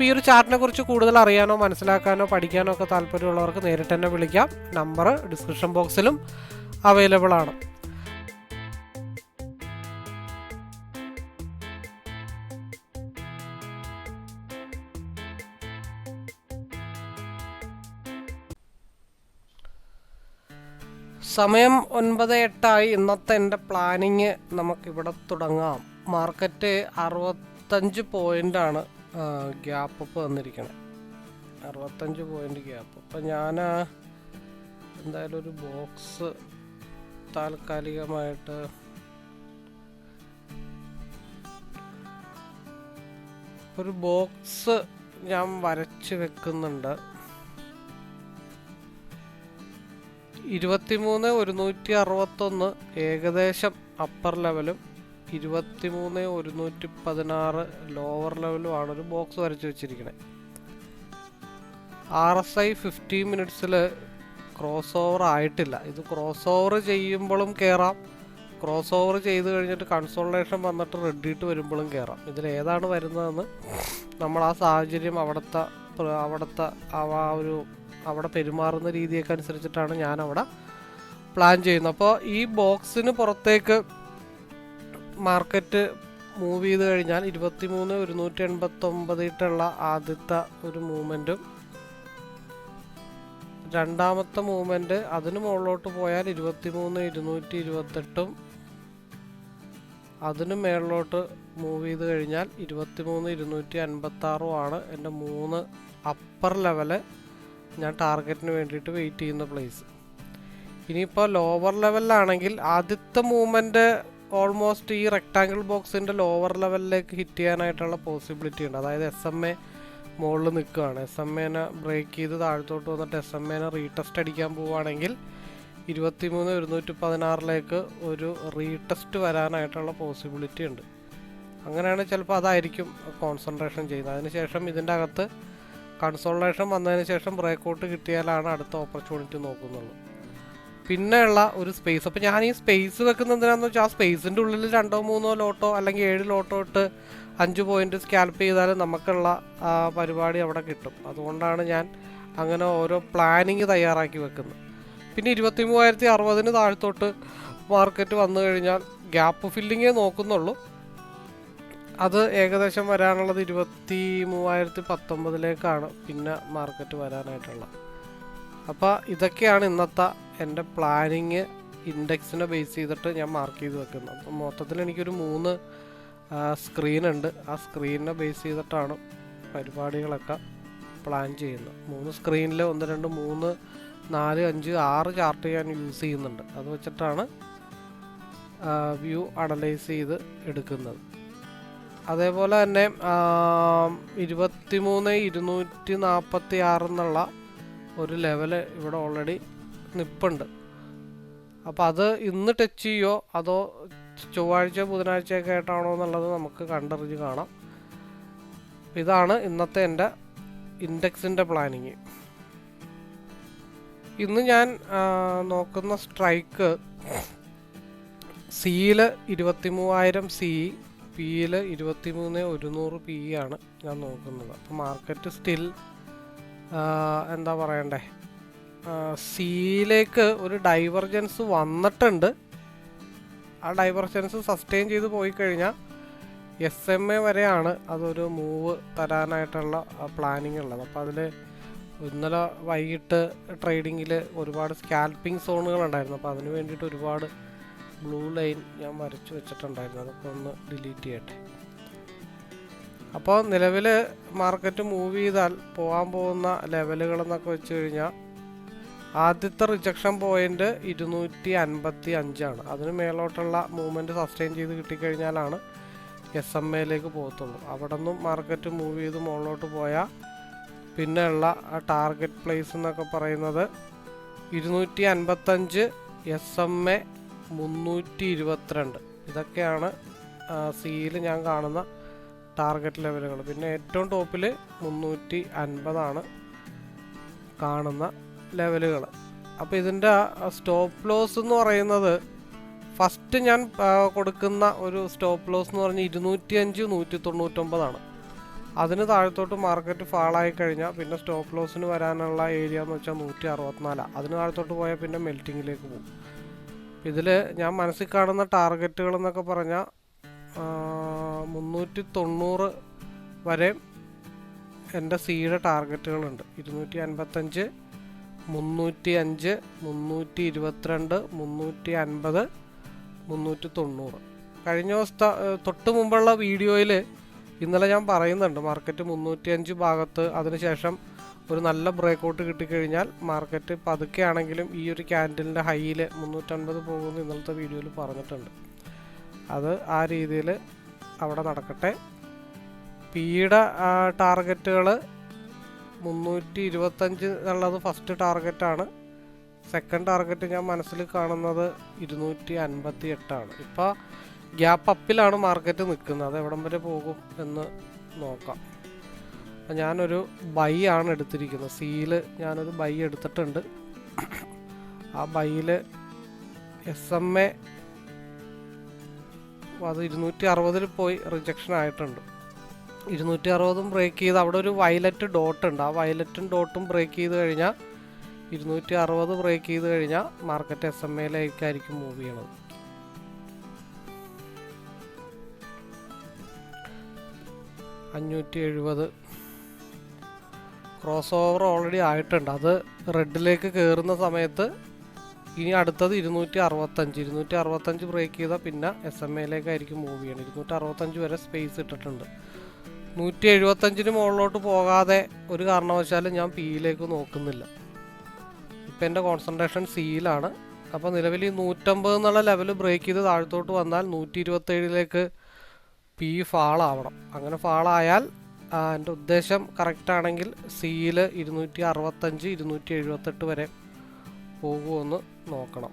അപ്പോൾ ഈ ഒരു ചാർട്ടിനെ കുറിച്ച് കൂടുതൽ അറിയാനോ മനസ്സിലാക്കാനോ പഠിക്കാനോ ഒക്കെ താല്പര്യമുള്ളവർക്ക് നേരിട്ട് തന്നെ വിളിക്കാം. നമ്പർ ഡിസ്ക്രിപ്ഷൻ ബോക്സിലും അവൈലബിൾ ആണ്. സമയം ഒൻപത് എട്ടായി. ഇന്നത്തെ എന്റെ പ്ലാനിങ് നമുക്കിവിടെ തുടങ്ങാം. മാർക്കറ്റ് അറുപത്തഞ്ച് പോയിന്റാണ് ഗ്യാപ്പ് തന്നിരിക്കണേ. അറുപത്തഞ്ച് പോയിന്റ് ഗ്യാപ്പ്. അപ്പം ഞാൻ എന്തായാലും ഒരു ബോക്സ് താൽക്കാലികമായിട്ട് ഒരു ബോക്സ് ഞാൻ വരച്ച് വെക്കുന്നുണ്ട്. ഇരുപത്തിമൂന്ന് ഒരുന്നൂറ്റി അറുപത്തൊന്ന് ഏകദേശം അപ്പർ ലെവലും ഇരുപത്തിമൂന്ന് ഒരുന്നൂറ്റി പതിനാറ് ലോവർ ലെവലുമാണ് ഒരു ബോക്സ് വരച്ച് വെച്ചിരിക്കുന്നത് ആർ എസ് ഐ ഫിഫ്റ്റീൻ മിനിറ്റ്സിൽ ക്രോസ് ഓവർ ആയിട്ടില്ല. ഇത് ക്രോസ് ഓവർ ചെയ്യുമ്പോഴും കയറാം ക്രോസ് ഓവർ ചെയ്ത് കഴിഞ്ഞിട്ട് കൺസോൾട്ടേഷൻ വന്നിട്ട് റെഡിയിട്ട് വരുമ്പോഴും കയറാം ഇതിൽ ഏതാണ് വരുന്നതെന്ന് നമ്മൾ ആ സാഹചര്യം അവിടുത്തെ അവിടുത്തെ ആ ഒരു അവിടെ പെരുമാറുന്ന രീതിയൊക്കെ അനുസരിച്ചിട്ടാണ് ഞാനവിടെ പ്ലാൻ ചെയ്യുന്നത്. അപ്പോൾ ഈ ബോക്സിന് പുറത്തേക്ക് മാർക്കറ്റ് മൂവ് ചെയ്ത് കഴിഞ്ഞാൽ ഇരുപത്തി മൂന്ന് ഒരുന്നൂറ്റി എൺപത്തൊമ്പത് ഇട്ടുള്ള ആദ്യത്തെ ഒരു മൂവ്മെന്റും രണ്ടാമത്തെ മൂവ്മെന്റ് അതിന് മുകളിലോട്ട് പോയാൽ ഇരുപത്തി മൂന്ന് ഇരുന്നൂറ്റി ഇരുപത്തെട്ടും അതിന് മേളിലോട്ട് മൂവ് ചെയ്ത് കഴിഞ്ഞാൽ ഇരുപത്തി മൂന്ന് ഇരുന്നൂറ്റി അൻപത്തി ആണ് എന്റെ മൂന്ന് അപ്പർ ലെവൽ ഞാൻ ടാർഗറ്റിന് വേണ്ടിയിട്ട് വെയിറ്റ് ചെയ്യുന്ന പ്ലേസ് ഇനിയിപ്പോൾ ലോവർ ലെവലിലാണെങ്കിൽ ആദ്യത്തെ മൂവ്മെന്റ് ഓൾമോസ്റ്റ് ഈ റെക്ടാങ്കിൾ ബോക്സിന്റെ ലോവർ ലെവലിലേക്ക് ഹിറ്റ് ചെയ്യാനായിട്ടുള്ള പോസിബിലിറ്റി ഉണ്ട്. അതായത് എസ് എം എ മുകളിൽ നിൽക്കുകയാണ്. എസ് എം എനെ ബ്രേക്ക് ചെയ്ത് താഴത്തോട്ട് വന്നിട്ട് എസ് എം എനെ റീടെസ്റ്റ് അടിക്കാൻ പോവുകയാണെങ്കിൽ ഇരുപത്തി മൂന്ന് ഒരുന്നൂറ്റി പതിനാറിലേക്ക് ഒരു റീടെസ്റ്റ് വരാനായിട്ടുള്ള പോസിബിലിറ്റി ഉണ്ട്. അങ്ങനെയാണ് ചിലപ്പോൾ അതായിരിക്കും കോൺസെൻട്രേഷൻ ചെയ്യുന്നത്. അതിനുശേഷം ഇതിന്റെ അകത്ത് കൺസോൾട്ടേഷൻ വന്നതിന് ശേഷം ബ്രേക്ക് ഔട്ട് കിട്ടിയാലാണ് അടുത്ത ഓപ്പർച്യൂണിറ്റി നോക്കുന്നുള്ളൂ പിന്നെയുള്ള ഒരു സ്പേസ് അപ്പോൾ ഞാൻ ഈ സ്പേസ് വെക്കുന്ന എന്തിനാന്ന് വെച്ചാൽ ആ സ്പേസിന്റെ ഉള്ളിൽ രണ്ടോ മൂന്നോ ലോട്ടോ അല്ലെങ്കിൽ ഏഴ് ലോട്ടോ ഇട്ട് അഞ്ച് പോയിന്റ് സ്കാൽപ്പ് ചെയ്താൽ നമുക്കുള്ള പരിപാടി അവിടെ കിട്ടും. അതുകൊണ്ടാണ് ഞാൻ അങ്ങനെ ഓരോ പ്ലാനിങ് തയ്യാറാക്കി വെക്കുന്നത്. പിന്നെ ഇരുപത്തി മൂവായിരത്തി അറുപതിന് താഴത്തോട്ട് മാർക്കറ്റ് വന്നു കഴിഞ്ഞാൽ ഗ്യാപ്പ് ഫില്ലിങ്ങേ നോക്കുന്നുള്ളൂ. അത് ഏകദേശം വരാനുള്ളത് ഇരുപത്തി മൂവായിരത്തി പത്തൊമ്പതിലേക്കാണ് പിന്നെ മാർക്കറ്റ് വരാനായിട്ടുള്ളത്. അപ്പോൾ ഇതൊക്കെയാണ് ഇന്നത്തെ എന്റെ പ്ലാനിങ് ഇൻഡെക്സിനെ ബേസ് ചെയ്തിട്ട് ഞാൻ മാർക്ക് ചെയ്ത് വെക്കുന്നത്. അപ്പം മൊത്തത്തിൽ എനിക്കൊരു മൂന്ന് സ്ക്രീൻ ഉണ്ട്. ആ സ്ക്രീനിനെ ബേസ് ചെയ്തിട്ടാണ് പരിപാടികളൊക്കെ പ്ലാൻ ചെയ്യുന്നത്. മൂന്ന് സ്ക്രീനിൽ ഒന്ന് രണ്ട് മൂന്ന് നാല് അഞ്ച് ആറ് ചാർട്ട് ഞാൻ യൂസ് ചെയ്യുന്നുണ്ട്. അത് വെച്ചിട്ടാണ് വ്യൂ അനലൈസ് ചെയ്ത് എടുക്കുന്നത്. അതേപോലെ തന്നെ ഇരുപത്തി മൂന്ന് ഇരുന്നൂറ്റി നാൽപ്പത്തി ആറ് എന്നുള്ള ഒരു ലെവൽ ഇവിടെ ഓൾറെഡി നിപ്പുണ്ട്. അപ്പോൾ അത് ഇന്ന് ടച്ച് ചെയ്യോ? അതോ ചൊവ്വാഴ്ച ബുധനാഴ്ചയൊക്കെ ആയിട്ടാണോ എന്നുള്ളത് നമുക്ക് കണ്ടറിഞ്ഞ് കാണാം. ഇതാണ് ഇന്നത്തെ എന്റെ ഇൻഡെക്സിന്റെ പ്ലാനിങ് ഇന്ന് ഞാൻ നോക്കുന്ന സ്ട്രൈക്ക് സിയിൽ ഇരുപത്തി മൂവായിരം സി പിയിൽ ഇരുപത്തി മൂന്ന് ഒരുന്നൂറ് പി ആണ് ഞാൻ നോക്കുന്നത്. അപ്പോൾ മാർക്കറ്റ് സ്റ്റിൽ എന്താ പറയണ്ടേ? സിയിലേക്ക് ഒരു ഡൈവർജൻസ് വന്നിട്ടുണ്ട്. ആ ഡൈവർജൻസ് സസ്റ്റെയിൻ ചെയ്ത് പോയി കഴിഞ്ഞാൽ എസ് എം എ വരെയാണ് അതൊരു മൂവ് തരാനായിട്ടുള്ള പ്ലാനിങ് ഉള്ളത്. അപ്പോൾ അതിൽ ഇന്നലെ വൈകിട്ട് ട്രേഡിങ്ങിൽ ഒരുപാട് സ്കാൽപ്പിംഗ് സോണുകൾ ഉണ്ടായിരുന്നു അപ്പോൾ അതിന് വേണ്ടിയിട്ട് ഒരുപാട് ബ്ലൂ ലൈൻ ഞാൻ വരച്ചു വെച്ചിട്ടുണ്ടായിരുന്നു. അതൊക്കെ ഒന്ന് ഡിലീറ്റ് ചെയ്യട്ടെ. അപ്പോൾ നിലവിൽ മാർക്കറ്റ് മൂവ് ചെയ്താൽ പോകാൻ പോകുന്ന ലെവലുകളെന്നൊക്കെ വെച്ച് കഴിഞ്ഞാൽ ആദ്യത്തെ റിജക്ഷൻ പോയിന്റ് ഇരുന്നൂറ്റി അൻപത്തി അഞ്ചാണ് അതിന് മേലോട്ടുള്ള മൂവ്മെന്റ് സസ്റ്റെയിൻ ചെയ്ത് കിട്ടിക്കഴിഞ്ഞാലാണ് എസ് എം എയിലേക്ക് പോകത്തുള്ളൂ. അവിടെ നിന്നും മാർക്കറ്റ് മൂവ് ചെയ്ത് മുകളിലോട്ട് പോയാൽ പിന്നെയുള്ള ടാർഗറ്റ് പ്ലേസ് എന്നൊക്കെ പറയുന്നത് ഇരുന്നൂറ്റി അൻപത്തഞ്ച് എസ് എം എ മുന്നൂറ്റി ഇരുപത്തിരണ്ട് ഇതൊക്കെയാണ് സിയിൽ ഞാൻ കാണുന്ന ടാർഗറ്റ് ലെവലുകൾ പിന്നെ ഏറ്റവും ടോപ്പിൽ മുന്നൂറ്റി അൻപതാണ് കാണുന്ന ലെവലുകൾ അപ്പോൾ ഇതിന്റെ സ്റ്റോപ്പ് ലോസ് എന്ന് പറയുന്നത് ഫസ്റ്റ് ഞാൻ കൊടുക്കുന്ന ഒരു സ്റ്റോപ്പ് ലോസ് എന്ന് പറഞ്ഞാൽ ഇരുന്നൂറ്റി അഞ്ച് നൂറ്റി തൊണ്ണൂറ്റൊമ്പതാണ് അതിന് താഴത്തോട്ട് മാർക്കറ്റ് ഫാളായി കഴിഞ്ഞാൽ പിന്നെ സ്റ്റോപ്പ് ലോസിന് വരാനുള്ള ഏരിയ എന്ന് വെച്ചാൽ നൂറ്റി അറുപത്തിനാലാണ് അതിന് താഴത്തോട്ട് പോയാൽ പിന്നെ മെൽറ്റിങ്ങിലേക്ക് പോകും. ഇതിൽ ഞാൻ മനസ്സിൽ കാണുന്ന ടാർഗറ്റുകൾ എന്നൊക്കെ പറഞ്ഞാൽ മുന്നൂറ്റി തൊണ്ണൂറ് വരെ എന്റെ സിയുടെ ടാർഗറ്റുകളുണ്ട്. ഇരുന്നൂറ്റി അൻപത്തഞ്ച് മുന്നൂറ്റി അഞ്ച് മുന്നൂറ്റി ഇരുപത്തിരണ്ട് മുന്നൂറ്റി അൻപത് മുന്നൂറ്റി തൊണ്ണൂറ് കഴിഞ്ഞ ദിവസത്തെ തൊട്ട് മുമ്പുള്ള വീഡിയോയിൽ ഇന്നലെ ഞാൻ പറയുന്നുണ്ട് മാർക്കറ്റ് മുന്നൂറ്റി അഞ്ച് ഭാഗത്ത് അതിനുശേഷം ഒരു നല്ല ബ്രേക്കൗട്ട് കിട്ടിക്കഴിഞ്ഞാൽ മാർക്കറ്റ് പതുക്കെ ആണെങ്കിലും ഈ ഒരു ക്യാൻഡലിന്റെ ഹൈയിൽ മുന്നൂറ്റൻപത് പോകുമെന്ന് ഇന്നലത്തെ വീഡിയോയിൽ പറഞ്ഞിട്ടുണ്ട്. അത് ആ രീതിയിൽ അവിടെ നടക്കട്ടെ. പീഡ ടാർഗറ്റുകൾ മുന്നൂറ്റി ഇരുപത്തഞ്ച് എന്നുള്ളത് ഫസ്റ്റ് ടാർഗറ്റാണ് സെക്കൻഡ് ടാർഗറ്റ് ഞാൻ മനസ്സിൽ കാണുന്നത് ഇരുന്നൂറ്റി അൻപത്തി എട്ടാണ് ഇപ്പോൾ ഗ്യാപ്പ് അപ്പിലാണ് മാർക്കറ്റ് നിൽക്കുന്നത്. അത് എവിടം വരെ പോകും എന്ന് നോക്കാം. അപ്പം ഞാനൊരു ബൈ ആണ് എടുത്തിരിക്കുന്നത്. സീൽ ഞാനൊരു ബൈ എടുത്തിട്ടുണ്ട്. ആ ബൈയിൽ എസ് എം എ അത് ഇരുന്നൂറ്റി അറുപതിൽ പോയി റിജക്ഷൻ ആയിട്ടുണ്ട്. ഇരുന്നൂറ്റി അറുപതും ബ്രേക്ക് ചെയ്ത് അവിടെ ഒരു വയലറ്റ് ഡോട്ട് ഉണ്ട്. ആ വയലറ്റും ഡോട്ടും ബ്രേക്ക് ചെയ്ത് കഴിഞ്ഞാൽ ഇരുന്നൂറ്റി അറുപത് ബ്രേക്ക് ചെയ്ത് കഴിഞ്ഞാൽ മാർക്കറ്റ് എസ് എം എയിലേക്കായിരിക്കും മൂവ് ചെയ്യണത്. അഞ്ഞൂറ്റി എഴുപത് ക്രോസ് ഓവർ ഓൾറെഡി ആയിട്ടുണ്ട്. അത് റെഡിലേക്ക് കയറുന്ന സമയത്ത് ഇനി അടുത്തത് ഇരുന്നൂറ്റി അറുപത്തഞ്ച് ഇരുന്നൂറ്റി അറുപത്തഞ്ച് ബ്രേക്ക് ചെയ്താൽ പിന്നെ എസ് എം എയിലേക്കായിരിക്കും മൂവ് ചെയ്യണം ഇരുന്നൂറ്റി അറുപത്തഞ്ച് വരെ സ്പേസ് ഇട്ടിട്ടുണ്ട്. നൂറ്റി എഴുപത്തഞ്ചിന് മുകളിലോട്ട് പോകാതെ ഒരു കാരണവശാലും ഞാൻ പിയിലേക്ക് നോക്കുന്നില്ല. ഇപ്പം എന്റെ കോൺസെൻട്രേഷൻ സിയിലാണ് അപ്പോൾ നിലവിൽ ഈ നൂറ്റമ്പത് എന്നുള്ള ലെവൽ ബ്രേക്ക് ചെയ്ത് താഴത്തോട്ട് വന്നാൽ നൂറ്റി ഇരുപത്തേഴിലേക്ക് പി ഫാളാവണം അങ്ങനെ ഫാളായാൽ എന്റെ ഉദ്ദേശം കറക്റ്റ് ആണെങ്കിൽ സിയിൽ ഇരുന്നൂറ്റി അറുപത്തഞ്ച് ഇരുന്നൂറ്റി എഴുപത്തെട്ട് വരെ പോകുമെന്ന് നോക്കണം.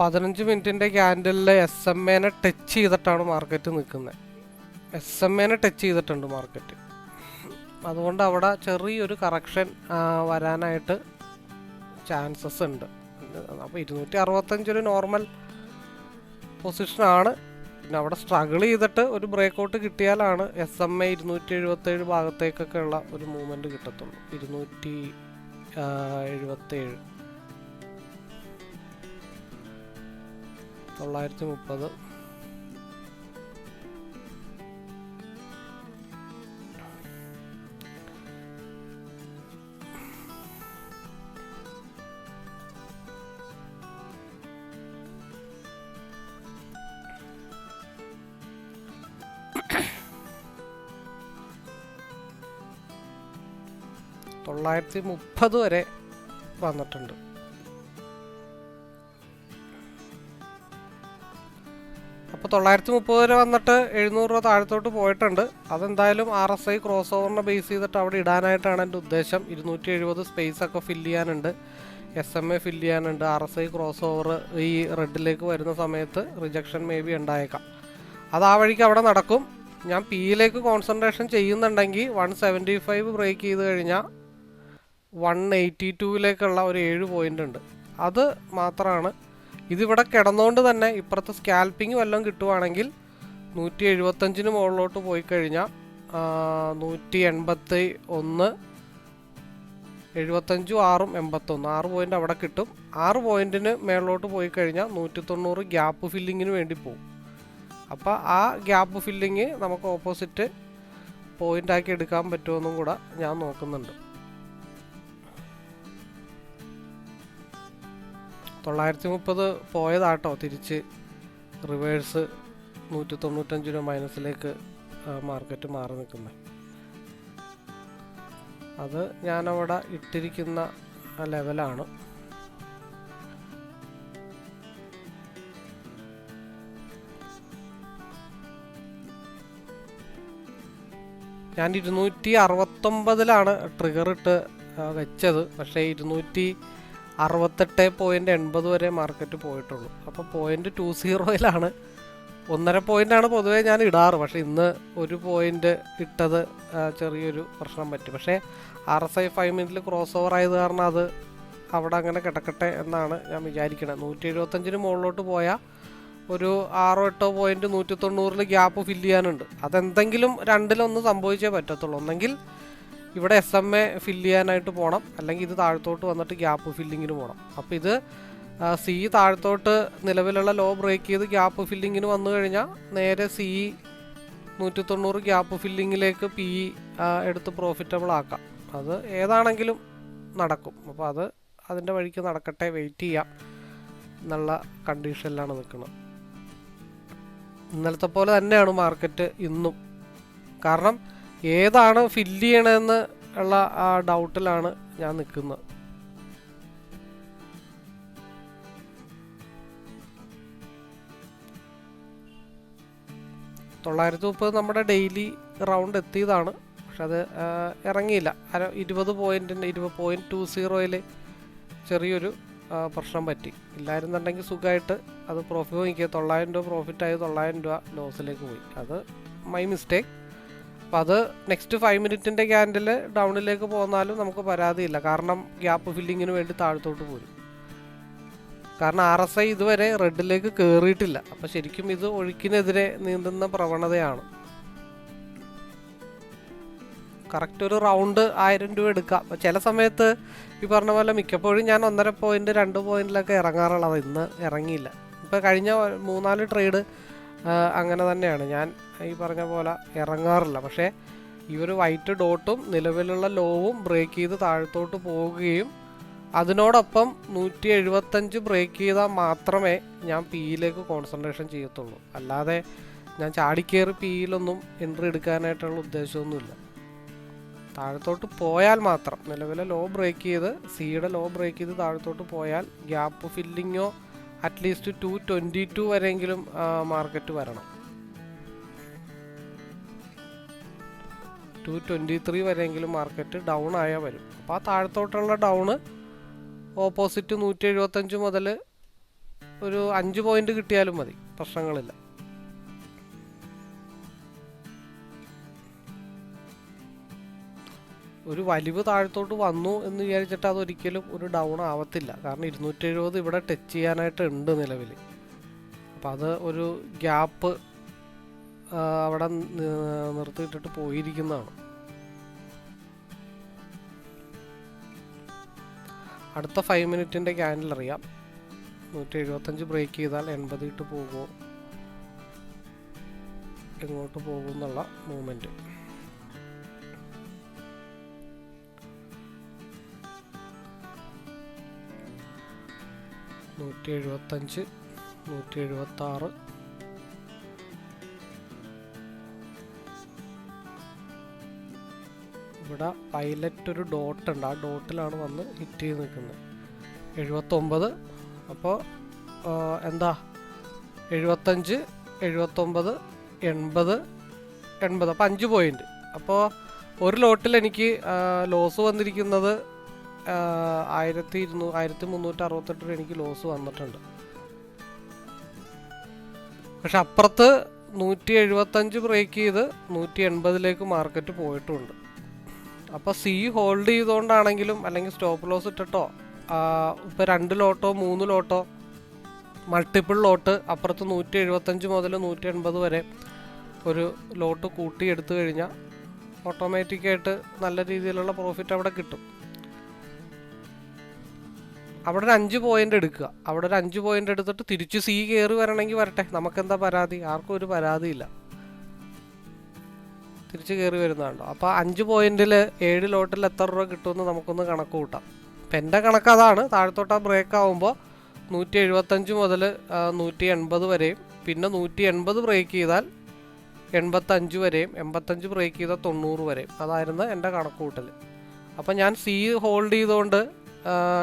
പതിനഞ്ച് മിനിറ്റിന്റെ ക്യാൻഡലിൽ എസ് എം എനെ ടച്ച് ചെയ്തിട്ടാണ് മാർക്കറ്റ് നിൽക്കുന്നത് എസ് എം എനെ ടച്ച് ചെയ്തിട്ടുണ്ട് മാർക്കറ്റ് അതുകൊണ്ട് അവിടെ ചെറിയൊരു കറക്ഷൻ വരാനായിട്ട് ചാൻസസ് ഉണ്ട്. അപ്പോൾ ഇരുന്നൂറ്റി അറുപത്തഞ്ചൊരു നോർമൽ പൊസിഷനാണ് പിന്നെ അവിടെ സ്ട്രഗിൾ ചെയ്തിട്ട് ഒരു ബ്രേക്ക് ഔട്ട് കിട്ടിയാലാണ് എസ് എം എ ഇരുന്നൂറ്റി എഴുപത്തേഴ് ഭാഗത്തേക്കൊക്കെ ഉള്ള ഒരു മൂവ്മെന്റ് കിട്ടത്തുള്ളൂ. ഇരുന്നൂറ്റി എഴുപത്തേഴ്. തൊള്ളായിരത്തി മുപ്പത്. തൊള്ളായിരത്തി മുപ്പത് വരെ വന്നിട്ടുണ്ട്. അപ്പോൾ തൊള്ളായിരത്തി മുപ്പത് വരെ വന്നിട്ട് എഴുന്നൂറ് രൂപ താഴത്തോട്ട് പോയിട്ടുണ്ട്. അതെന്തായാലും ആർ എസ് ഐ ക്രോസ് ഓവറിനെ ബേസ് ചെയ്തിട്ട് അവിടെ ഇടാനായിട്ടാണ് എന്റെ ഉദ്ദേശം. ഇരുന്നൂറ്റി എഴുപത് സ്പേസ് ഒക്കെ ഫില്ല് ചെയ്യാനുണ്ട്. എസ് എം എ ഫില്ല് ചെയ്യാനുണ്ട്. R S I cross over ഈ റെഡിലേക്ക് വരുന്ന സമയത്ത് റിജക്ഷൻ മേ ബി ഉണ്ടായേക്കാം. അത് ആ വഴിക്ക് അവിടെ നടക്കും. ഞാൻ പിയിലേക്ക് കോൺസെൻട്രേഷൻ ചെയ്യുന്നുണ്ടെങ്കിൽ വൺ സെവന്റി ഫൈവ് ബ്രേക്ക് ചെയ്ത് കഴിഞ്ഞാൽ വൺ എയ്റ്റി ടൂവിലേക്കുള്ള ഒരു ഏഴ് പോയിന്റ് ഉണ്ട്. അത് മാത്രമാണ്. ഇതിവിടെ കിടന്നുകൊണ്ട് തന്നെ ഇപ്പുറത്ത് സ്കാൽപ്പിംഗ് വല്ലതും കിട്ടുവാണെങ്കിൽ നൂറ്റി എഴുപത്തഞ്ചിന് മുകളിലോട്ട് പോയി കഴിഞ്ഞാൽ നൂറ്റി എൺപത്തി ഒന്ന് എഴുപത്തഞ്ചും ആറും എൺപത്തൊന്ന്. ആറ് പോയിന്റ് അവിടെ കിട്ടും. ആറ് പോയിന്റിന് മേളിലോട്ട് പോയി കഴിഞ്ഞാൽ നൂറ്റി തൊണ്ണൂറ് ഗ്യാപ്പ് ഫില്ലിങ്ങിന് വേണ്ടി പോകും അപ്പോൾ ആ ഗ്യാപ്പ് ഫില്ലിങ് നമുക്ക് ഓപ്പോസിറ്റ് പോയിന്റ് ആക്കി എടുക്കാൻ പറ്റുമെന്നും കൂടെ ഞാൻ നോക്കുന്നുണ്ട്. തൊള്ളായിരത്തി മുപ്പത് പോയതാട്ടോ തിരിച്ച്. റിവേഴ്സ് നൂറ്റി തൊണ്ണൂറ്റഞ്ച് രൂപ മൈനസിലേക്ക് മാർക്കറ്റ് മാറി നിൽക്കുന്നത് അത് ഞാനവിടെ ഇട്ടിരിക്കുന്ന ലെവലാണ്. ഞാൻ ഇരുന്നൂറ്റി അറുപത്തൊമ്പതിലാണ് ട്രിഗർ ഇട്ട് വെച്ചത്. പക്ഷേ ഇരുന്നൂറ്റി അറുപത്തെട്ട് പോയിന്റ് എൺപത് വരെ മാർക്കറ്റ് പോയിട്ടുള്ളൂ. അപ്പോൾ പോയിന്റ് ടു സീറോയിലാണ് ഒന്നര പോയിന്റാണ് പൊതുവേ ഞാൻ ഇടാറ്. പക്ഷേ ഇന്ന് ഒരു പോയിന്റ് ഇട്ടത് ചെറിയൊരു പ്രശ്നം പറ്റി. പക്ഷേ ആർ എസ് ഐ ഫൈവ് മിനിറ്റിൽ ക്രോസ് ഓവർ ആയത് കാരണം അത് അവിടെ അങ്ങനെ കിടക്കട്ടെ എന്നാണ് ഞാൻ വിചാരിക്കുന്നത് നൂറ്റി എഴുപത്തഞ്ചിന് മുകളിലോട്ട് പോയാൽ ഒരു ആറോ എട്ടോ പോയിന്റ് നൂറ്റി തൊണ്ണൂറിൽ ഗ്യാപ്പ് ഫില്ല് ചെയ്യാനുണ്ട്. അതെന്തെങ്കിലും രണ്ടിലൊന്ന് സംഭവിച്ചേ പറ്റത്തുള്ളൂ. ഒന്നെങ്കിൽ ഇവിടെ എസ് എം എ ഫില്ല് ചെയ്യാനായിട്ട് പോകണം അല്ലെങ്കിൽ ഇത് താഴത്തോട്ട് വന്നിട്ട് ഗ്യാപ്പ് ഫില്ലിങ്ങിന് പോകണം അപ്പോൾ ഇത് സി താഴത്തോട്ട് നിലവിലുള്ള ലോ ബ്രേക്ക് ചെയ്ത് ഗ്യാപ്പ് ഫില്ലിങ്ങിന് വന്നു കഴിഞ്ഞാൽ നേരെ സി നൂറ്റി തൊണ്ണൂറ് ഗ്യാപ്പ് ഫില്ലിങ്ങിലേക്ക് പി എടുത്ത് പ്രോഫിറ്റബിൾ ആക്കാം. അത് ഏതാണെങ്കിലും നടക്കും. അപ്പോൾ അത് അതിന്റെ വഴിക്ക് നടക്കട്ടെ വെയിറ്റ് ചെയ്യാം എന്നുള്ള കണ്ടീഷനിലാണ് നിൽക്കുന്നത്. ഇന്നലത്തെ പോലെ തന്നെയാണ് മാർക്കറ്റ് ഇന്നും. കാരണം ഏതാണ് ഫില്ല് ചെയ്യണമെന്ന് ഉള്ള ആ ഡൗട്ടിലാണ് ഞാൻ നിൽക്കുന്നത്. തൊള്ളായിരത്തി മുപ്പത് നമ്മുടെ ഡെയിലി റൗണ്ട് എത്തിയതാണ്. പക്ഷെ അത് ഇറങ്ങിയില്ല. ഇരുപത് പോയിന്റിന്റെ ഇരുപത് പോയിന്റ് ടു സീറോയിൽ ചെറിയൊരു പ്രശ്നം പറ്റി. ഇല്ലായിരുന്നുണ്ടെങ്കിൽ സുഖമായിട്ട് അത് പ്രോഫിറ്റ് വാങ്ങിക്കുക. തൊള്ളായിരം രൂപ പ്രോഫിറ്റ് ആയി തൊള്ളായിരം രൂപ ലോസിലേക്ക് പോയി. അത് മൈ മിസ്റ്റേക്ക് അപ്പോൾ അത് നെക്സ്റ്റ് ഫൈവ് മിനിറ്റിന്റെ ക്യാൻഡിൽ ഡൗണിലേക്ക് പോന്നാലും നമുക്ക് പരാതിയില്ല. കാരണം ഗ്യാപ്പ് ഫില്ലിങ്ങിന് വേണ്ടി താഴത്തോട്ട് പോരും. കാരണം ആർ എസ് ഐ ഇതുവരെ റെഡിലേക്ക് കയറിയിട്ടില്ല അപ്പോൾ ശരിക്കും ഇത് ഒഴുക്കിനെതിരെ നീന്തുന്ന പ്രവണതയാണ്. കറക്റ്റ് ഒരു റൗണ്ട് ആയിരം രൂപ എടുക്കാം. ചില സമയത്ത് ഈ പറഞ്ഞ പോലെ മിക്കപ്പോഴും ഞാൻ ഒന്നര പോയിന്റ് രണ്ട് പോയിന്റിലൊക്കെ ഇറങ്ങാറുള്ളത്. ഇന്ന് ഇറങ്ങിയില്ല. ഇപ്പോൾ കഴിഞ്ഞ മൂന്നാൽ ട്രേഡ് അങ്ങനെ തന്നെയാണ്. ഞാൻ ഈ പറഞ്ഞ പോലെ ഇറങ്ങാറില്ല. പക്ഷേ ഈ ഒരു വൈറ്റ് ഡോട്ടും നിലവിലുള്ള ലോവും ബ്രേക്ക് ചെയ്ത് താഴത്തോട്ട് പോവുകയും അതിനോടൊപ്പം നൂറ്റി എഴുപത്തഞ്ച് ബ്രേക്ക് ചെയ്താൽ മാത്രമേ ഞാൻ പിയിലേക്ക് കോൺസെൻട്രേഷൻ ചെയ്യത്തുള്ളൂ. അല്ലാതെ ഞാൻ ചാടിക്കേറി പിയിലൊന്നും എൻട്രി എടുക്കാനായിട്ടുള്ള ഉദ്ദേശമൊന്നുമില്ല. താഴത്തോട്ട് പോയാൽ മാത്രം നിലവിലെ ലോ ബ്രേക്ക് ചെയ്ത് സിയുടെ ലോ ബ്രേക്ക് ചെയ്ത് താഴത്തോട്ട് പോയാൽ gap ഫില്ലിങ്ങോ at least two twenty two വരെയെങ്കിലും market വരണം. ടു ട്വന്റി ത്രീ വരെയെങ്കിലും മാർക്കറ്റ് ഡൗൺ ആയാൽ വരും. അപ്പോൾ ആ താഴത്തോട്ടുള്ള ഡൗണ് ഓപ്പോസിറ്റ് നൂറ്റി എഴുപത്തഞ്ച് മുതൽ ഒരു അഞ്ച് പോയിന്റ് കിട്ടിയാലും മതി. പ്രശ്നങ്ങളില്ല. ഒരു വലിവ് താഴത്തോട്ട് വന്നു എന്ന് വിചാരിച്ചിട്ട് അതൊരിക്കലും ഒരു ഡൗൺ ആവത്തില്ല. കാരണം ഇരുന്നൂറ്റി എഴുപത് ഇവിടെ ടച്ച് ചെയ്യാനായിട്ട് ഉണ്ട് നിലവിൽ അപ്പോൾ അത് ഒരു ഗ്യാപ്പ് അവിടെ നിർത്തിയിട്ടിട്ട് പോയിരിക്കുന്നതാണ്. അടുത്ത ഫൈവ് മിനിറ്റിന്റെ ക്യാൻഡിൽ അറിയാം. നൂറ്റി എഴുപത്തഞ്ച് ബ്രേക്ക് ചെയ്താൽ എൺപത് ഇട്ട് പോകുമോ? എങ്ങോട്ട് പോകും എന്നുള്ള മൂമെന്റ് നൂറ്റി എഴുപത്തഞ്ച് നൂറ്റി എഴുപത്തി ഇവിടെ പൈലറ്റ് ഒരു ഡോട്ട് ഉണ്ട്. ആ ഡോട്ടിലാണ് വന്ന് ഹിറ്റ് ചെയ്ത് നിൽക്കുന്നത്. എഴുപത്തൊമ്പത് അപ്പോൾ എന്താ? എഴുപത്തഞ്ച് എഴുപത്തൊമ്പത് എൺപത് എൺപത്. അപ്പോൾ അഞ്ച് പോയിന്റ് അപ്പോൾ ഒരു ലോട്ടിൽ എനിക്ക് ലോസ് വന്നിരിക്കുന്നത് ആയിരത്തി ഇരുന്നൂ ആയിരത്തി മുന്നൂറ്റി അറുപത്തെട്ട് രൂപ എനിക്ക് ലോസ് വന്നിട്ടുണ്ട്. പക്ഷെ അപ്പുറത്ത് നൂറ്റി എഴുപത്തഞ്ച് ബ്രേക്ക് ചെയ്ത് നൂറ്റി എൺപതിലേക്ക് മാർക്കറ്റ് പോയിട്ടുണ്ട്. അപ്പോൾ സി ഹോൾഡ് ചെയ്തുകൊണ്ടാണെങ്കിലും അല്ലെങ്കിൽ സ്റ്റോപ്പ് ലോസ് ഇട്ടിട്ടോ ഇപ്പോൾ രണ്ട് ലോട്ടോ മൂന്ന് ലോട്ടോ മൾട്ടിപ്പിൾ ലോട്ട് അപ്പുറത്ത് നൂറ്റി എഴുപത്തഞ്ച് മുതൽ നൂറ്റി എൺപത് വരെ ഒരു ലോട്ട് കൂട്ടി എടുത്തു കഴിഞ്ഞാൽ ഓട്ടോമാറ്റിക്കായിട്ട് നല്ല രീതിയിലുള്ള പ്രോഫിറ്റ് അവിടെ കിട്ടും. അവിടെ ഒരു അഞ്ച് പോയിന്റ് എടുക്കുക. അവിടെ ഒരു അഞ്ച് പോയിന്റ് എടുത്തിട്ട് തിരിച്ച് സി കയറി വരണമെങ്കിൽ വരട്ടെ. നമുക്കെന്താ പരാതി? ആർക്കും ഒരു പരാതിയില്ല. തിരിച്ച് കയറി വരുന്നതാണല്ലോ. അപ്പോൾ അഞ്ച് പോയിന്റിൽ ഏഴ് ലോട്ടിൽ എത്ര രൂപ കിട്ടുമെന്ന് നമുക്കൊന്ന് കണക്ക് കൂട്ടാം. അപ്പം എന്റെ കണക്ക് അതാണ്. താഴത്തോട്ട് ബ്രേക്ക് ആകുമ്പോൾ നൂറ്റി എഴുപത്തഞ്ച് മുതൽ നൂറ്റി എൺപത് വരെയും പിന്നെ നൂറ്റി എൺപത് ബ്രേക്ക് ചെയ്താൽ എൺപത്തഞ്ച് വരെയും എൺപത്തഞ്ച് ബ്രേക്ക് ചെയ്താൽ തൊണ്ണൂറ് വരെയും. അതായിരുന്നു എന്റെ കണക്ക് കൂട്ടൽ അപ്പം ഞാൻ സി ഹോൾഡ് ചെയ്തുകൊണ്ട്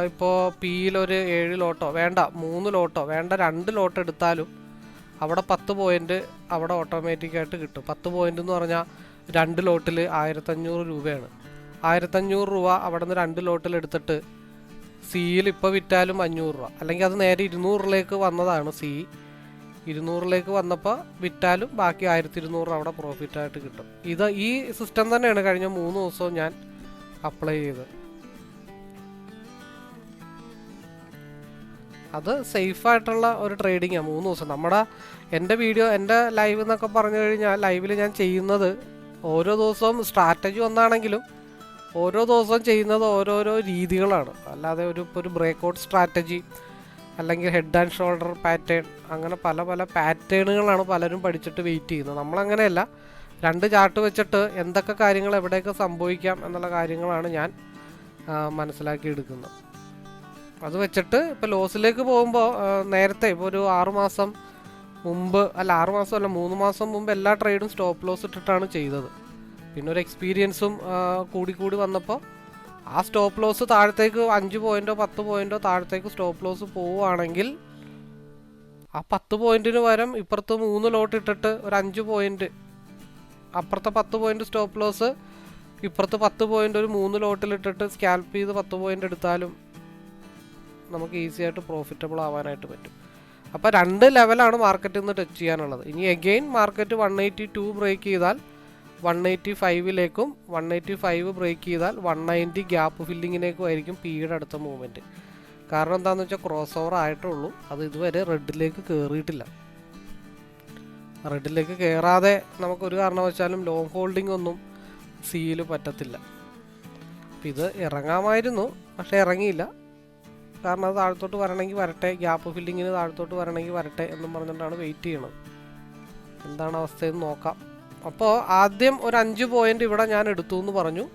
ഇപ്പോൾ പിയിലൊരു ഏഴ് ലോട്ടോ വേണ്ട മൂന്ന് ലോട്ടോ വേണ്ട രണ്ട് ലോട്ട് എടുത്താലും അവിടെ പത്ത് പോയിന്റ് അവിടെ ഓട്ടോമാറ്റിക്കായിട്ട് കിട്ടും. പത്ത് പോയിന്റ് എന്ന് പറഞ്ഞാൽ രണ്ട് ലോട്ടിൽ ആയിരത്തഞ്ഞൂറ് രൂപയാണ്. ആയിരത്തഞ്ഞൂറ് രൂപ അവിടെ നിന്ന് രണ്ട് ലോട്ടിൽ എടുത്തിട്ട് സിയിൽ ഇപ്പോൾ വിറ്റാലും അഞ്ഞൂറ് രൂപ. അല്ലെങ്കിൽ അത് നേരെ ഇരുന്നൂറിലേക്ക് വന്നതാണ് സി. ഇരുന്നൂറിലേക്ക് വന്നപ്പോൾ വിറ്റാലും ബാക്കി ആയിരത്തി ഇരുന്നൂറ് അവിടെ പ്രോഫിറ്റ് ആയിട്ട് കിട്ടും. ഇത് ഈ സിസ്റ്റം തന്നെയാണ് കഴിഞ്ഞ മൂന്ന് ദിവസവും ഞാൻ അപ്ലൈ ചെയ്തത്. അത് സേഫായിട്ടുള്ള ഒരു ട്രേഡിങ്ങാണ് മൂന്ന് ദിവസം. നമ്മുടെ എന്റെ വീഡിയോ എന്റെ ലൈവ് എന്നൊക്കെ പറഞ്ഞു കഴിഞ്ഞാൽ ലൈവിൽ ഞാൻ ചെയ്യുന്നത് ഓരോ ദിവസവും സ്ട്രാറ്റജി ഒന്നാണെങ്കിലും ഓരോ ദിവസവും ചെയ്യുന്നത് ഓരോരോ രീതികളാണ്. അല്ലാതെ ഒരു ഇപ്പോൾ ഒരു ബ്രേക്ക്ഔട്ട് സ്ട്രാറ്റജി അല്ലെങ്കിൽ ഹെഡ് ആൻഡ് ഷോൾഡർ പാറ്റേൺ അങ്ങനെ പല പല പാറ്റേണുകളാണ് പലരും പഠിച്ചിട്ട് വെയിറ്റ് ചെയ്യുന്നത്. നമ്മളങ്ങനെയല്ല. രണ്ട് ചാർട്ട് വെച്ചിട്ട് എന്തൊക്കെ കാര്യങ്ങൾ എവിടെയൊക്കെ സംഭവിക്കാം എന്നുള്ള കാര്യങ്ങളാണ് ഞാൻ മനസ്സിലാക്കി എടുക്കുന്നത്. അത് വെച്ചിട്ട് ഇപ്പോൾ ലോസിലേക്ക് പോകുമ്പോൾ നേരത്തെ ഇപ്പോൾ ഒരു ആറുമാസം മുമ്പ് അല്ല ആറ് മാസം അല്ല മൂന്ന് മാസം മുമ്പ് എല്ലാ ട്രേഡും സ്റ്റോപ്പ് ലോസ് ഇട്ടിട്ടാണ് ചെയ്തത്. പിന്നെ ഒരു എക്സ്പീരിയൻസും കൂടി കൂടി വന്നപ്പോൾ ആ സ്റ്റോപ്പ് ലോസ് താഴത്തേക്ക് അഞ്ച് പോയിന്റോ പത്ത് പോയിന്റോ താഴത്തേക്ക് സ്റ്റോപ്പ് ലോസ് പോവുകയാണെങ്കിൽ ആ പത്ത് പോയിന്റിന് പകരം ഇപ്പുറത്ത് മൂന്ന് ലോട്ട് ഇട്ടിട്ട് ഒരു അഞ്ച് പോയിന്റ് അപ്പുറത്തെ പത്ത് പോയിന്റ് സ്റ്റോപ്പ് ലോസ് ഇപ്പുറത്ത് പത്ത് പോയിന്റ് ഒരു മൂന്ന് ലോട്ടിലിട്ടിട്ട് സ്കാൽപ്പ് ചെയ്ത് പത്ത് പോയിന്റ് എടുത്താലും നമുക്ക് ഈസി ആയിട്ട് പ്രോഫിറ്റബിൾ ആവാനായിട്ട് പറ്റും. അപ്പോൾ രണ്ട് ലെവലാണ് മാർക്കറ്റിൽ നിന്ന് ടച്ച് ചെയ്യാനുള്ളത്. ഇനി again market one eighty two break ചെയ്താൽ വൺ എയ്റ്റി ഫൈവിലേക്കും വൺ എയ്റ്റി ഫൈവ് ബ്രേക്ക് ചെയ്താൽ വൺ നയന്റി ഗ്യാപ്പ് ഫില്ലിങ്ങിലേക്കും ആയിരിക്കും പിയുടെ അടുത്ത മൂവ്മെന്റ് കാരണം എന്താണെന്ന് വെച്ചാൽ ക്രോസ് ഓവർ ആയിട്ടുള്ളൂ. അത് ഇതുവരെ റെഡിലേക്ക് കയറിയിട്ടില്ല റെഡിലേക്ക് കയറാതെ നമുക്കൊരു കാരണവശാലും ലോങ് ഹോൾഡിംഗ് ഒന്നും സിയിൽ പറ്റത്തില്ല. അപ്പം ഇത് ഇറങ്ങാമായിരുന്നു. പക്ഷേ ഇറങ്ങിയില്ല. കാരണം അത് താഴത്തോട്ട് വരണമെങ്കിൽ വരട്ടെ ഗ്യാപ്പ് ഫില്ലിങ്ങിന് താഴത്തോട്ട് വരണമെങ്കിൽ വരട്ടെ എന്നും പറഞ്ഞിട്ടാണ് വെയിറ്റ് ചെയ്യണത്. എന്താണ് അവസ്ഥയെന്ന് നോക്കാം. അപ്പോൾ ആദ്യം ഒരു അഞ്ച് പോയിന്റ് ഇവിടെ ഞാൻ എടുത്തു എന്ന് പറഞ്ഞു.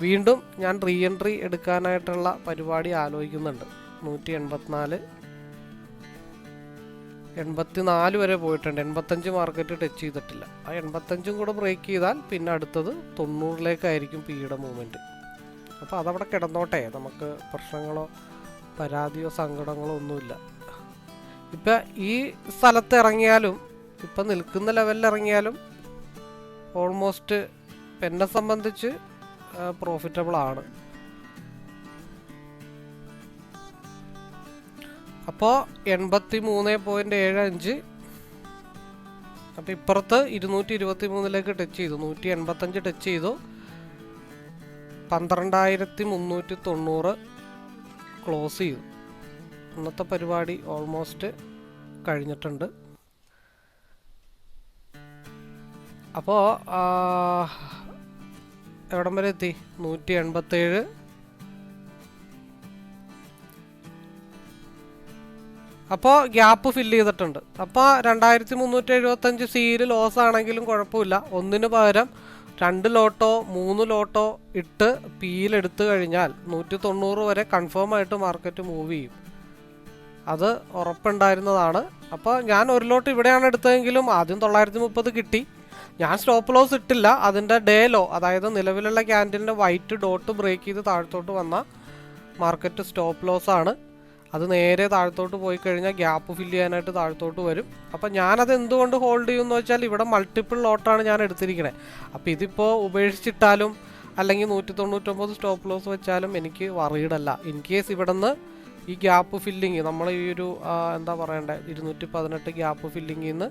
വീണ്ടും ഞാൻ റീ എൻട്രി എടുക്കാനായിട്ടുള്ള പരിപാടി ആലോചിക്കുന്നുണ്ട്. നൂറ്റി എൺപത്തിനാല് എൺപത്തിനാല് വരെ പോയിട്ടുണ്ട്. എൺപത്തഞ്ച് മാർക്കറ്റ് ടച്ച് ചെയ്തിട്ടില്ല. ആ എൺപത്തഞ്ചും കൂടെ ബ്രേക്ക് ചെയ്താൽ പിന്നെ അടുത്തത് തൊണ്ണൂറിലേക്കായിരിക്കും പിയുടെ മൂവ്മെന്റ് അപ്പോൾ അതവിടെ കിടന്നോട്ടെ. നമുക്ക് പ്രശ്നങ്ങളോ പരാതിയോ സങ്കടങ്ങളോ ഒന്നുമില്ല. ഇപ്പം ഈ സ്ഥലത്ത് ഇറങ്ങിയാലും ഇപ്പം നിൽക്കുന്ന ലെവലിൽ ഇറങ്ങിയാലും ഓൾമോസ്റ്റ് എന്നെ സംബന്ധിച്ച് പ്രോഫിറ്റബിൾ ആണ്. അപ്പോൾ എൺപത്തി മൂന്ന് പോയിന്റ് ഏഴ് അഞ്ച് അപ്പോൾ ഇപ്പുറത്ത് ഇരുന്നൂറ്റി ഇരുപത്തി മൂന്നിലേക്ക് ടച്ച് ചെയ്തു. നൂറ്റി എൺപത്തഞ്ച് ടച്ച് ചെയ്തു. പന്ത്രണ്ടായിരത്തി മുന്നൂറ്റി തൊണ്ണൂറ് ക്ലോസ് ചെയ്തു ഇന്നത്തെ പരിപാടി ഓൾമോസ്റ്റ് കഴിഞ്ഞിട്ടുണ്ട്. അപ്പോൾ എവിടം വരെ എത്തി? നൂറ്റി എൺപത്തേഴ് അപ്പോൾ ഗ്യാപ്പ് ഫില്ല് ചെയ്തിട്ടുണ്ട്. അപ്പോൾ രണ്ടായിരത്തി മുന്നൂറ്റി എഴുപത്തഞ്ച് സിയിൽ ലോസ് ആണെങ്കിലും കുഴപ്പമില്ല. ഒന്നിന് പകരം രണ്ട് ലോട്ടോ മൂന്ന് ലോട്ടോ ഇട്ട് പിയിലെടുത്തു കഴിഞ്ഞാൽ നൂറ്റി തൊണ്ണൂറ് വരെ കൺഫേം ആയിട്ട് മാർക്കറ്റ് മൂവ് ചെയ്യും. അത് ഉറപ്പുണ്ടായിരുന്നതാണ്. അപ്പോൾ ഞാൻ ഒരു ലോട്ട് ഇവിടെയാണ് എടുത്തതെങ്കിലും ആദ്യം തൊള്ളായിരത്തി മുപ്പത് കിട്ടി. ഞാൻ സ്റ്റോപ്പ് ലോസ് ഇട്ടില്ല. അതിന്റെ ഡേ ലോ അതായത് നിലവിലുള്ള ക്യാൻഡിലിന്റെ വൈറ്റ് ഡോട്ട് ബ്രേക്ക് ചെയ്ത് താഴത്തോട്ട് വന്ന മാർക്കറ്റ് സ്റ്റോപ്പ് ലോസ് ആണ്. അത് നേരെ താഴത്തോട്ട് പോയി കഴിഞ്ഞാൽ ഗ്യാപ്പ് ഫില്ല് ചെയ്യാനായിട്ട് താഴത്തോട്ട് വരും. അപ്പം ഞാനത് എന്തുകൊണ്ട് ഹോൾഡ് ചെയ്യുമെന്ന് വെച്ചാൽ ഇവിടെ മൾട്ടിപ്പിൾ ലോട്ടാണ് ഞാൻ എടുത്തിരിക്കുന്നത് അപ്പോൾ ഇതിപ്പോൾ ഉപേക്ഷിച്ചിട്ടാലും അല്ലെങ്കിൽ നൂറ്റി തൊണ്ണൂറ്റൊമ്പത് സ്റ്റോപ്പ് ലോസ് വെച്ചാലും എനിക്ക് വറീഡല്ല ഇൻ കേസ് ഇവിടെ നിന്ന് ഈ ഗ്യാപ്പ് ഫില്ലിങ് നമ്മൾ ഈ ഒരു എന്താ പറയണ്ടേ ഇരുന്നൂറ്റി പതിനെട്ട് ഗ്യാപ്പ് ഫില്ലിങ്ങിൽ നിന്ന്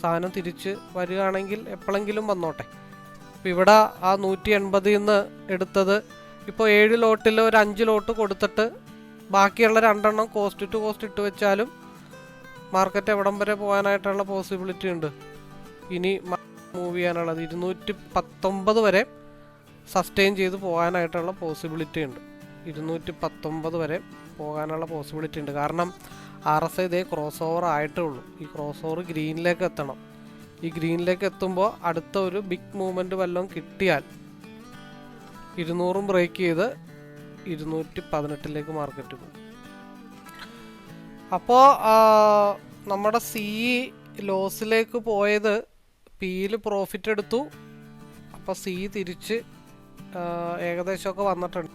സാധനം തിരിച്ച് വരികയാണെങ്കിൽ എപ്പോഴെങ്കിലും വന്നോട്ടെ. അപ്പോൾ ഇവിടെ ആ നൂറ്റി എൺപതിൽ നിന്ന് എടുത്തത് ഇപ്പോൾ ഏഴ് ലോട്ടിൽ ഒരു അഞ്ച് ലോട്ട് കൊടുത്തിട്ട് ബാക്കിയുള്ള രണ്ടെണ്ണം കോസ്റ്റ് ടു കോസ്റ്റ് ഇട്ട് വെച്ചാലും മാർക്കറ്റ് എവിടം വരെ പോകാനായിട്ടുള്ള പോസിബിലിറ്റി ഉണ്ട്. ഇനി മൂവ് ചെയ്യാനുള്ളത് ഇരുന്നൂറ്റി പത്തൊമ്പത് വരെ സസ്റ്റെയിൻ ചെയ്ത് പോകാനായിട്ടുള്ള പോസിബിലിറ്റി ഉണ്ട്. ഇരുന്നൂറ്റി പത്തൊമ്പത് വരെ പോകാനുള്ള പോസിബിലിറ്റി ഉണ്ട്. കാരണം ആർ എസ് ഐ ഇതേ ക്രോസ് ഓവർ ആയിട്ടേ ഉള്ളൂ ഈ ക്രോസ് ഓവർ ഗ്രീനിലേക്ക് എത്തണം. ഈ ഗ്രീനിലേക്ക് എത്തുമ്പോൾ അടുത്ത ഒരു ബിഗ് മൂവ്മെന്റ് വല്ലതും കിട്ടിയാൽ ഇരുന്നൂറും ബ്രേക്ക് ചെയ്ത് ഇരുന്നൂറ്റി പതിനെട്ടിലേക്ക് മാർക്കറ്റ് പോകും അപ്പോൾ നമ്മുടെ സി ലോസിലേക്ക് പോയത് പിയിൽ പ്രോഫിറ്റ് എടുത്തു. അപ്പോൾ സി തിരിച്ച് ഏകദേശമൊക്കെ വന്നിട്ടുണ്ട്.